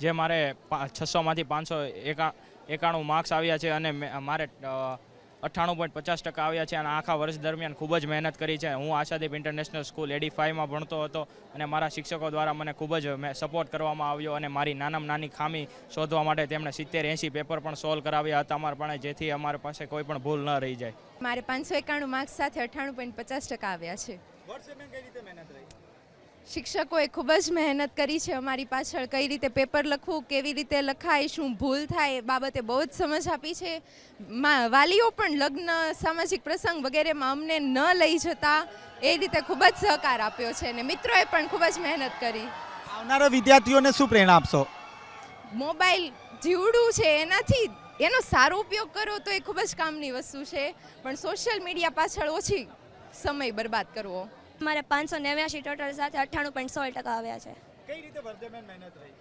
જે મારે છસોમાંથી પાંચસો એકા એકાણું માર્ક્સ આવ્યા છે અને મે- મારે અઠ્ઠાણું પોઈન્ટ પચાસ ટકા આવ્યા છે અને આખા વર્ષ દરમિયાન ખૂબ જ મહેનત કરી છે. હું આશાદીપ ઇન્ટરનેશનલ સ્કૂલ એડી ફાઇવમાં ભણતો હતો અને મારા શિક્ષકો દ્વારા મને ખૂબ જ સપોર્ટ કરવામાં આવ્યો અને મારી નાનામાં નાની ખામી શોધવા માટે તેમણે સિત્તેર એંસી પેપર પણ સોલ્વ કરાવ્યા હતા અમારા પણ જેથી અમારી પાસે કોઈ પણ ભૂલ ન રહી જાય. મારે પાંચસો એકાણું માર્ક્સ સાથે અઠ્ઠાણું પોઈન્ટ પચાસ ટકા આવ્યા છે. શિક્ષકોએ ખૂબ જ મહેનત કરી છે અમારી પાછળ કઈ રીતે પેપર લખવું કેવી રીતે લખાય શું ભૂલ થાય એ બાબતે બહુ જ સમજ આપી છે. વાલીઓ પણ લગ્ન સામાજિક પ્રસંગ વગેરેમાં અમને ન લઈ જતા એ રીતે ખૂબ જ સહકાર આપ્યો છે અને મિત્રોએ પણ ખૂબ જ મહેનત કરી. આવનારા વિદ્યાર્થીઓને શું પ્રેરણા આપશો? મોબાઈલ જીવડું છે એનાથી એનો સારો ઉપયોગ કરો તો એ ખૂબ જ કામની વસ્તુ છે. પણ સોશિયલ મીડિયા પાછળ ઓછી સમય બરબાદ કરવો. મારે પાંચસો નેવ્યાસી ટોટલ સાથે અઠ્ઠાણું પોઈન્ટ સોળ ટકા આવ્યા છે. કઈ રીતે વર્ધમાન મહેનત રહી?